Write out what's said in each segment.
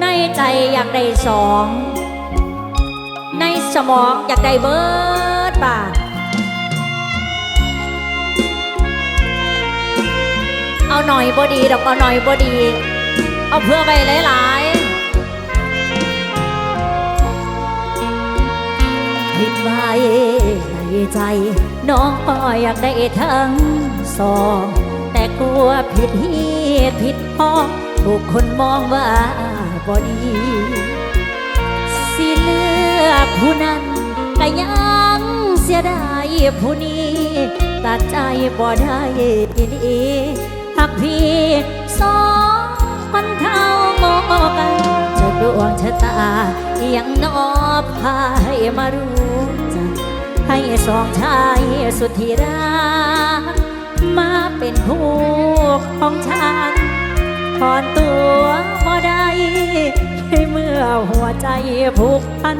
ในใจอยากได้สอง ในสมองอยากได้เบิดบาทเอาหน่อยบดีดอกเอาหน่อยบดี เอาเพื่อไปหลาย ในใจ น้องก็อยากได้ทั้งสอง แต่กลัวผิดเหตุผิดพ้องถูกคนมองว่าบ่ดี สิเลือกผู้นั้นก็ยังเสียดายผู้นี้ ตัดใจบ่ได้ดีหักพี่สองคนเท่ามองกันจะดวงชะตายังนอบพายมารู้ ให้สองชายสุดที่รักมาเป็นผู้ของฉันถอนตัวบ่ได้ในเมื่อหัวใจผูกพัน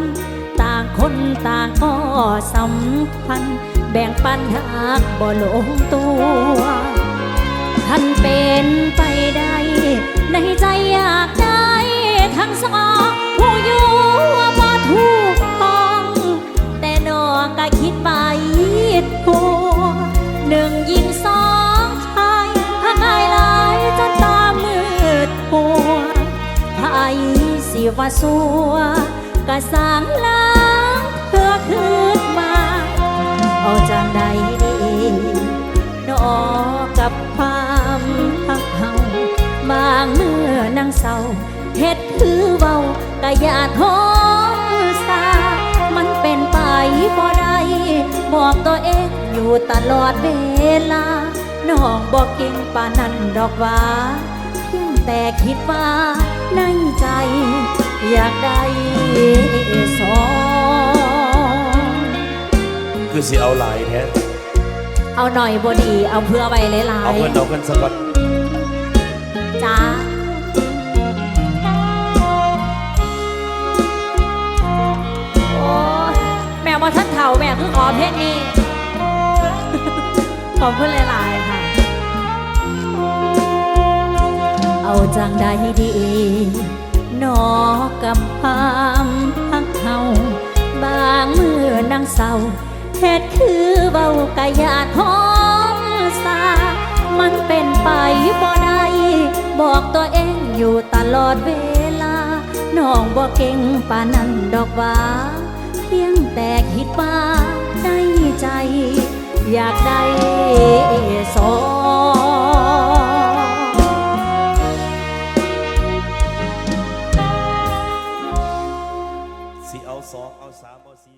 ต่างคนต่างก็สำคัญ แบ่งปันหักบ่ลงตัวท่านเป็นไปได้ ในใจอยากได้ทั้งสอง หนึ่งยิงสองชายหากายหลายจนตามืดหัวไผสิว่าสัวก็สางล้างเพื่อคืนมา เอาจังใดดีนอกับความหักเฮาบางเมื่อนั่งเศร้าเฮ็ดคือเบาก็อย่าท้อ องอยู่ตลอดเวลา น้องบอกเก่งป่านนั้นดอกว่า เพียงแต่คิดว่าในใจ อยากได้สองคือสิเอาหลายแท้เอาหน่อยบดี เอาเพื่อไว้หลายเอาเงินเอาเงินสักวันๆจ้าโอ้แม่มาท่านเฒ่าแม่คือขอเพลงนี้ ขอบคุณหลายๆค่ะ เอาจังใดดีนอกับความพักเฮาบางมือนั่งเศร้าเฮ็ดคือเบากะยาดหอมสา มันเป็นไปบ่ได้บอกตัวเองอยู่ตลอดเวลา น้องบอกเก่งป่านนั้นดอกว่า เพียงแต่คิดว่า อยากได้สองสิเอาสองเอาสามเอาสี่